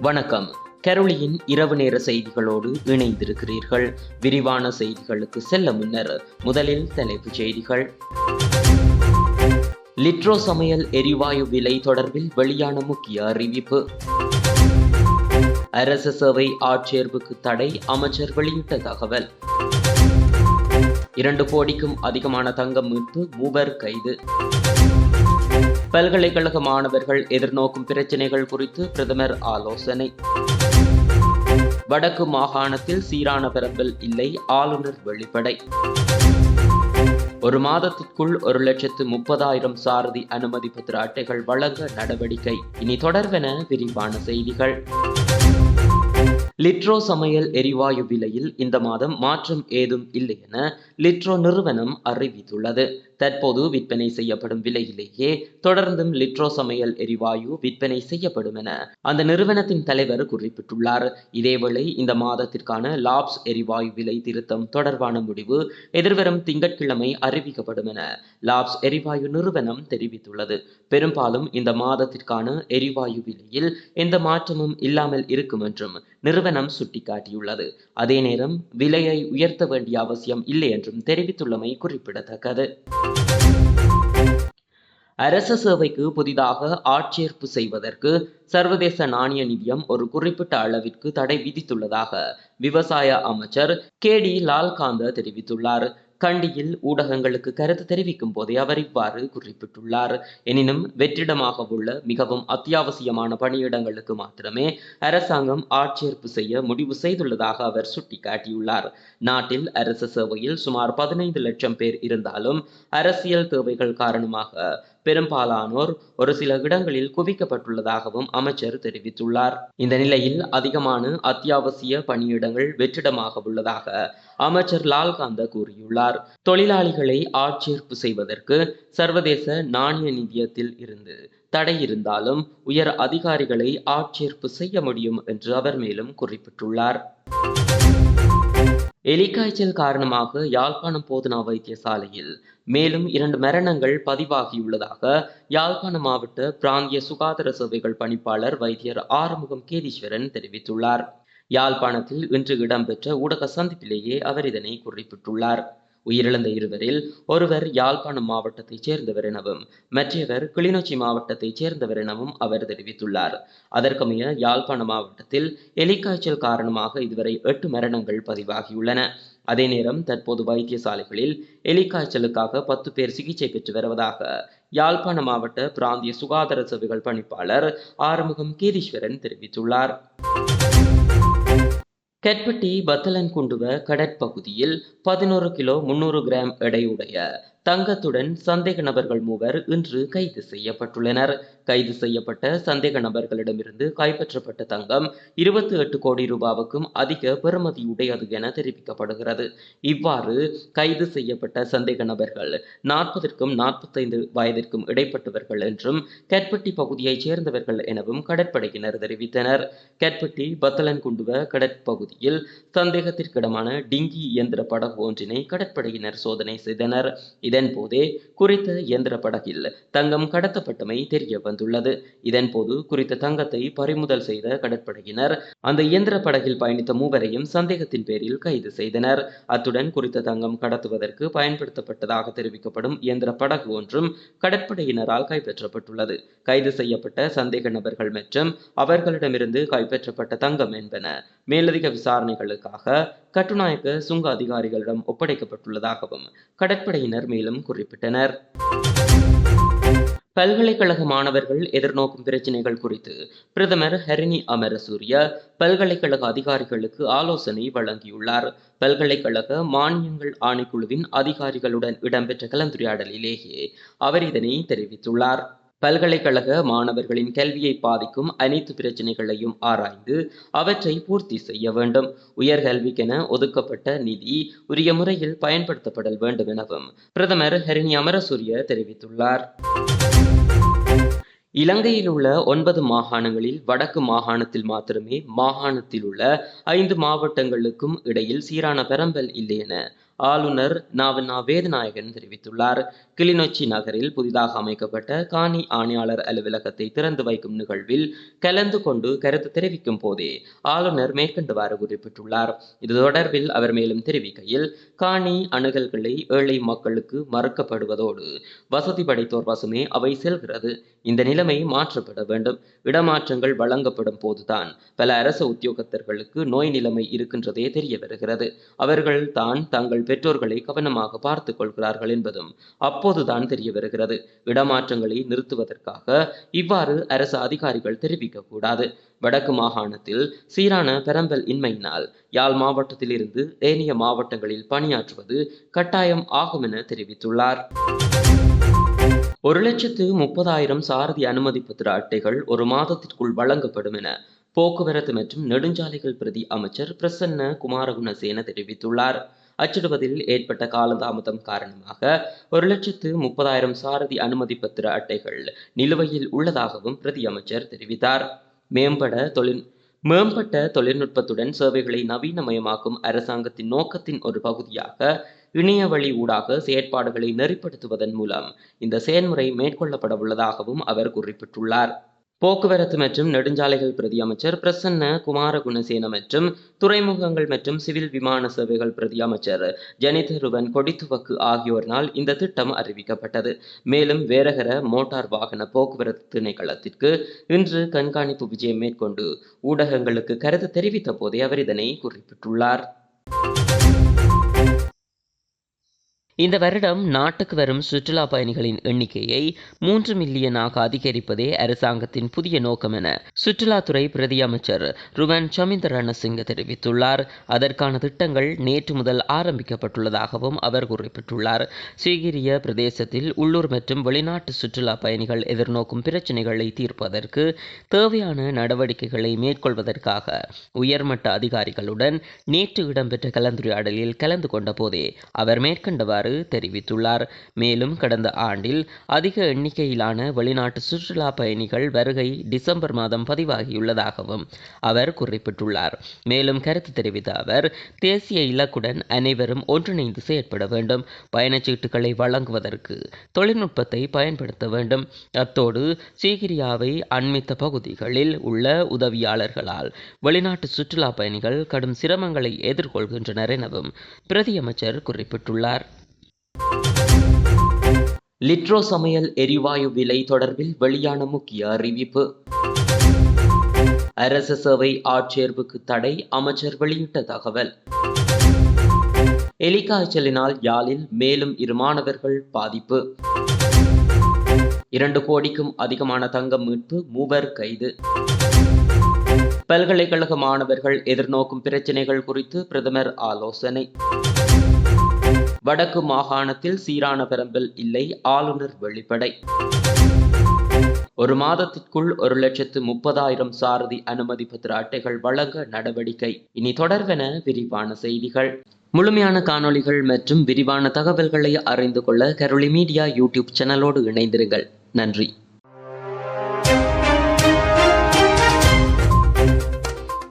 வணக்கம். கரோலியின் இரவு நேர செய்திகளோடு இணைந்திருக்கிறீர்கள். விரிவான செய்திகளுக்கு செல்ல முன்னர் முதலில் தலைப்புச் செய்திகள். லிட்ரோ சமையல் எரிவாயு விலை தொடர்பில் வெளியான முக்கிய அறிவிப்பு. அரச சேவை ஆட்சேர்வுக்கு தடை அமைச்சர் வெளியிட்ட தகவல். இரண்டு கோடிக்கும் அதிகமான தங்கம் மீட்பு மூவர் கைது. பல்கலைக்கழக மாணவர்கள் எதிர்நோக்கும் பிரச்சினைகள் குறித்து பிரதமர் ஆலோசனை. வடக்கு மாகாணத்தில் சீரான பரப்பல் இல்லை ஆளுநர் வெளிப்படை. ஒரு மாதத்திற்குள் ஒரு லட்சத்து முப்பதாயிரம் சாரதி அனுமதி பத்திர அட்டைகள் வழங்க நடவடிக்கை. இனி தொடர்வென விரிவான செய்திகள். லிட்ரோ சமையல் எரிவாயு விலையில் இந்த மாதம் மாற்றம் ஏதும் இல்லை என லிட்ரோ நிறுவனம் அறிவித்துள்ளது. தற்போது விற்பனை செய்யப்படும் விலையிலேயே தொடர்ந்தும் லிட்ரோ சமையல் எரிவாயு விற்பனை செய்யப்படும் என அந்த நிறுவனத்தின் தலைவர் குறிப்பிட்டுள்ளார். இதேவேளை இந்த மாதத்திற்கான லாப்ஸ் எரிவாயு விலை திருத்தம் தொடர்பான முடிவு எதிர்வரும் திங்கட்கிழமை அறிவிக்கப்படும் என லாப்ஸ் எரிவாயு நிறுவனம் தெரிவித்துள்ளது. பெரும்பாலும் இந்த மாதத்திற்கான எரிவாயு விலையில் எந்த மாற்றமும் இல்லாமல் இருக்கும் என்றும் நிறுவனம் சுட்டிக்காட்டியுள்ளது. அதே நேரம் விலையை உயர்த்த வேண்டிய அவசியம் இல்லை என்றும் தெரிவித்துள்ளமை குறிப்பிடத்தக்கது. அரச சேவைக்கு புதிதாக ஆட்சேர்ப்பு செய்வதற்கு சர்வதேச நாணய நிதியம் ஒரு குறிப்பிட்ட அளவிற்கு தடை விதித்துள்ளதாக விவசாய அமைச்சர் கே டி லால்காந்த தெரிவித்துள்ளார். கண்டியில் ஊடகங்களுக்கு கருத்து தெரிவிக்கும் போதே அவர் இவ்வாறு குறிப்பிட்டுள்ளார். எனினும் வெற்றிடமாக உள்ள மிகவும் அத்தியாவசியமான பணியிடங்களுக்கு மாத்திரமே அரசாங்கம் ஆட்சேர்ப்பு செய்ய முடிவு செய்துள்ளதாக அவர் சுட்டிக்காட்டியுள்ளார். நாட்டில் அரசு சேவையில் சுமார் பதினைந்து லட்சம் பேர் இருந்தாலும் அரசியல் தேவைகள் காரணமாக பெரும்பாலானோர் ஒரு சில இடங்களில் குவிக்கப்பட்டுள்ளதாகவும் அமைச்சர் தெரிவித்துள்ளார். இந்த நிலையில் அதிகமான அத்தியாவசிய பணியிடங்கள் வெற்றிடமாக உள்ளதாக அமைச்சர் லால்காந்த கூறியுள்ளார். தொழிலாளிகளை ஆட்சேர்ப்பு செய்வதற்கு சர்வதேச நாணய நிதியத்தில் இருந்து தடை இருந்தாலும் உயர் அதிகாரிகளை ஆட்சேர்ப்பு செய்ய முடியும் என்று அவர் மேலும் குறிப்பிட்டுள்ளார். எலிக்காய்ச்சல் காரணமாக யாழ்ப்பாணம் போதனா வைத்தியசாலையில் மேலும் இரண்டு மரணங்கள் பதிவாகியுள்ளதாக யாழ்ப்பாணம் மாவட்ட பிராந்திய சுகாதார சேவைகள் பணிப்பாளர் வைத்தியர் ஆறுமுகம் கேதீஸ்வரன் தெரிவித்துள்ளார். யாழ்ப்பாணத்தில் இன்று இடம்பெற்ற ஊடக சந்திப்பிலேயே அவர் இதனை குறிப்பிட்டுள்ளார். உயிரிழந்த இருவரில் ஒருவர் யாழ்ப்பாணம் மாவட்டத்தைச் சேர்ந்தவர் எனவும் மற்றவர் கிளிநொச்சி மாவட்டத்தைச் சேர்ந்தவர் எனவும் அவர் தெரிவித்துள்ளார். அதற்கமைய யாழ்ப்பாணம் மாவட்டத்தில் எலிக்காய்ச்சல் காரணமாக இதுவரை எட்டு மரணங்கள் பதிவாகியுள்ளன. அதே நேரம் தற்போது வைத்தியசாலைகளில் எலிக்காய்ச்சலுக்காக பத்து பேர் சிகிச்சை பெற்று வருவதாக யாழ்ப்பாண மாவட்ட பிராந்திய சுகாதார சேவைகள் பணிப்பாளர் ஆறுமுகம் கீரீஸ்வரன் தெரிவித்துள்ளார். கெட்பட்டி பத்தலன்குண்டுவ கடற்பகுதியில் பதினோரு கிலோ முன்னூறு கிராம் எடையுடைய தங்கத்துடன் சந்தேக நபர்கள் மூவர் இன்று கைது செய்யப்பட்டுள்ளனர். கைது செய்யப்பட்ட சந்தேக நபர்களிடமிருந்து கைப்பற்றப்பட்ட தங்கம் இருபத்தி எட்டு கோடி ரூபாவுக்கும் அதிக பெறுமதியுடையது என தெரிவிக்கப்படுகிறது. இவ்வாறு கைது செய்யப்பட்ட சந்தேக நபர்கள் நாற்பதற்கும் நாற்பத்தைந்து வயதிற்கும் இடைப்பட்டவர்கள் என்றும் கெட்பட்டி பகுதியைச் சேர்ந்தவர்கள் எனவும் கடற்படையினர் தெரிவித்தனர். கெட்பட்டி பத்தலன்குண்டுவ கடற்பகுதியில் சந்தேகத்திற்கிடமான டிங்கி இயந்திர படகு ஒன்றினை கடற்படையினர் சோதனை செய்தனர். இதன்போதே குறித்த இயந்திர படகில் தங்கம் கடத்தப்பட்டமை தெரிய வந்துள்ளது இதன்போது குறித்த தங்கத்தை பறிமுதல் செய்த கடற்படையினர் அந்த இயந்திர படகில் பயணித்த மூவரையும் சந்தேகத்தின் பேரில் கைது செய்தனர். அத்துடன் குறித்த தங்கம் கடத்துவதற்கு பயன்படுத்தப்பட்டதாக தெரிவிக்கப்படும் இயந்திர படகு ஒன்றும் கடற்படையினரால் கைப்பற்றப்பட்டுள்ளது. கைது செய்யப்பட்ட சந்தேக நபர்கள் மற்றும் அவர்களிடமிருந்து கைப்பற்றப்பட்ட தங்கம் என்பன மேலதிக விசாரணைகளுக்காக கட்டுநாயக்க சுங்க அதிகாரிகளிடம் ஒப்படைக்கப்பட்டுள்ளதாகவும் கடற்படையினர் மேலும் குறிப்பிட்டனர். பல்கலைக்கழக மாணவர்கள் எதிர்நோக்கும் பிரச்சினைகள் குறித்து பிரதமர் ஹரிணி அமரசூரிய பல்கலைக்கழக அதிகாரிகளுக்கு ஆலோசனை வழங்கியுள்ளார். பல்கலைக்கழக மானியங்கள் ஆணைக்குழுவின் அதிகாரிகளுடன் இடம்பெற்ற கலந்துரையாடலிலேயே அவர் இதனை தெரிவித்துள்ளார். பல்கலைக்கழக மாணவர்களின் கல்வியை பாதிக்கும் அனைத்து பிரச்சனைகளையும் ஆராய்ந்து அவற்றை பூர்த்தி செய்ய வேண்டும். உயர்கல்விக்கென ஒதுக்கப்பட்ட நிதி உரிய முறையில் பயன்படுத்தப்படல் வேண்டும் எனவும் பிரதமர் ஹரிணி அமரசூரிய தெரிவித்துள்ளார். இலங்கையில் உள்ள ஒன்பது மாகாணங்களில் வடக்கு மாகாணத்தில் மாத்திரமே மாகாணத்தில் உள்ள ஐந்து மாவட்டங்களுக்கும் இடையில் சீரான பெரம்பல் இல்லை என ஆளுநர் நாவண்ணா வேதநாயகன் தெரிவித்துள்ளார். கிளிநொச்சி நகரில் புதிதாக அமைக்கப்பட்ட காணி ஆணையாளர் அலுவலகத்தை திறந்து வைக்கும் நிகழ்வில் கலந்து கொண்டு கருத்து தெரிவிக்கும் போதே ஆளுநர் மேற்கண்டவாறு குறிப்பிட்டுள்ளார். இது தொடர்பில் அவர் மேலும் தெரிவிக்கையில் காணி அணுகல்களை ஏழை மக்களுக்கு மறுக்கப்படுவதோடு வசதி படைத்தோர் வசமே அவை செல்கிறது. இந்த நிலைமை மாற்றப்பட வேண்டும். இடமாற்றங்கள் வழங்கப்படும் போதுதான் பல அரசு உத்தியோகத்தர்களுக்கு நோய் நிலைமை இருக்கின்றதே தெரிய வருகிறது. அவர்கள் தான் தங்கள் பெற்றோர்களை கவனமாக பார்த்துக் கொள்கிறார்கள் என்பதும் அப்போதுதான் தெரிய வருகிறது. இடமாற்றங்களை நிறுத்துவதற்காக இவ்வாறு அரசு அதிகாரிகள் தெரிவிக்கக்கூடாது. வடக்கு மாகாணத்தில் சீரான பெரம்பல் இன்மையினால் யாழ் மாவட்டத்தில் இருந்து ஏனைய மாவட்டங்களில் பணியாற்றுவது கட்டாயம் ஆகும் என தெரிவித்துள்ளார். ஒரு லட்சத்து முப்பதாயிரம் சாரதி அனுமதி பத்திர அட்டைகள் ஒரு மாதத்திற்குள் வழங்கப்படும் என போக்குவரத்து மற்றும் நெடுஞ்சாலைகள் பிரதி அமைச்சர் பிரசன்ன குமாரகுணசேன தெரிவித்துள்ளார். அச்சிடுவதில் ஏற்பட்ட காலதாமதம் காரணமாக ஒரு லட்சத்து முப்பதாயிரம் சாரதி அனுமதி பத்திர அட்டைகள் நிலுவையில் உள்ளதாகவும் பிரதியமைச்சர் தெரிவித்தார். மேம்பட தொழில் மேம்பட்ட தொழில்நுட்பத்துடன் சேவைகளை நவீனமயமாக்கும் அரசாங்கத்தின் நோக்கத்தின் ஒரு பகுதியாக இணைய வழி ஊடாக செயற்பாடுகளை நெறிப்படுத்துவதன் மூலம் இந்த செயல்முறை மேற்கொள்ளப்பட உள்ளதாகவும் அவர் குறிப்பிட்டுள்ளார். போக்குவரத்து மற்றும் நெடுஞ்சாலைகள் பிரதி அமைச்சர் பிரசன்ன குமார குணசேன மற்றும் துறைமுகங்கள் மற்றும் சிவில் விமான சேவைகள் பிரதி அமைச்சர் ஜனிதருவன் கொடித்துவக்கு ஆகியோரினால் இந்த திட்டம் அறிவிக்கப்பட்டது. மேலும் வேரகர மோட்டார் வாகன போக்குவரத்து திணைக்களத்திற்கு இன்று கண்காணிப்பு விஜயம் மேற்கொண்டு ஊடகங்களுக்கு கருத்து தெரிவித்த போதே அவர் இதனை குறிப்பிட்டுள்ளார். இந்த வருடம் நாட்டுக்கு வரும் சுற்றுலா பயணிகளின் எண்ணிக்கையை மூன்று மில்லியனாக அதிகரிப்பதே அரசாங்கத்தின் புதிய நோக்கம் என சுற்றுலாத்துறை பிரதி அமைச்சர் ருவன் சமிந்த ரணசிங்க தெரிவித்துள்ளார். அதற்கான திட்டங்கள் நேற்று முதல் ஆரம்பிக்கப்பட்டுள்ளதாகவும் அவர் குறிப்பிட்டுள்ளார். சீகிரிய பிரதேசத்தில் உள்ளூர் மற்றும் வெளிநாட்டு சுற்றுலா பயணிகள் எதிர்நோக்கும் பிரச்சினைகளை தீர்ப்பதற்கு தேவையான நடவடிக்கைகளை மேற்கொள்வதற்காக உயர்மட்ட அதிகாரிகளுடன் நேற்று இடம்பெற்ற கலந்துரையாடலில் கலந்து கொண்ட போதே அவர் மேற்கண்டவாறு தெரிவித்துள்ளார். மேலும் கடந்த ஆண்டில் அதிக எண்ணிக்கையிலான வெளிநாட்டு சுற்றுலா பயணிகள் வருகை டிசம்பர் மாதம் பதிவாகியுள்ளதாகவும் அவர் குறிப்பிட்டுள்ளார். மேலும் கருத்து தெரிவித்த அவர் தேசிய இலக்குடன் அனைவரும் ஒன்றிணைந்து செயற்பட வேண்டும். பயணச்சீட்டுகளை வழங்குவதற்கு தொழில்நுட்பத்தை பயன்படுத்த வேண்டும். அத்தோடு சீகிரியாவை அண்மித்த பகுதிகளில் உள்ள உதவியாளர்களால் வெளிநாட்டு சுற்றுலா பயணிகள் கடும் சிரமங்களை எதிர்கொள்கின்றனர் எனவும் பிரதியமைச்சர் குறிப்பிட்டுள்ளார். லிட்ரோ சமையல் எரிவாயு விலை தொடர்பில் வெளியான முக்கிய அறிவிப்பு. அரசு சேவை ஆட்சேர்வுக்கு தடை அமைச்சர் வெளியிட்ட தகவல். எலிக்காய்ச்சலினால் யாழில் மேலும் இரு மாணவர்கள் பாதிப்பு. இரண்டு கோடிக்கும் அதிகமான தங்கம் மீட்பு மூவர் கைது. பல்கலைக்கழக மாணவர்கள் எதிர்நோக்கும் பிரச்சினைகள் குறித்து பிரதமர் ஆலோசனை. வடக்கு மாகாணத்தில் சீரான பெரம்பல் இல்லை ஆளுநர் வெளிப்படை. ஒரு மாதத்திற்குள் ஒரு லட்சத்து முப்பதாயிரம் சாரதி அனுமதி பத்திர அட்டைகள் வழங்க நடவடிக்கை. இனி தொடர்வென விரிவான செய்திகள். முழுமையான காணொளிகள் மற்றும் விரிவான தகவல்களை அறிந்து கொள்ள கரோலி மீடியா யூடியூப் சேனலோடு இணைந்திருங்கள். நன்றி.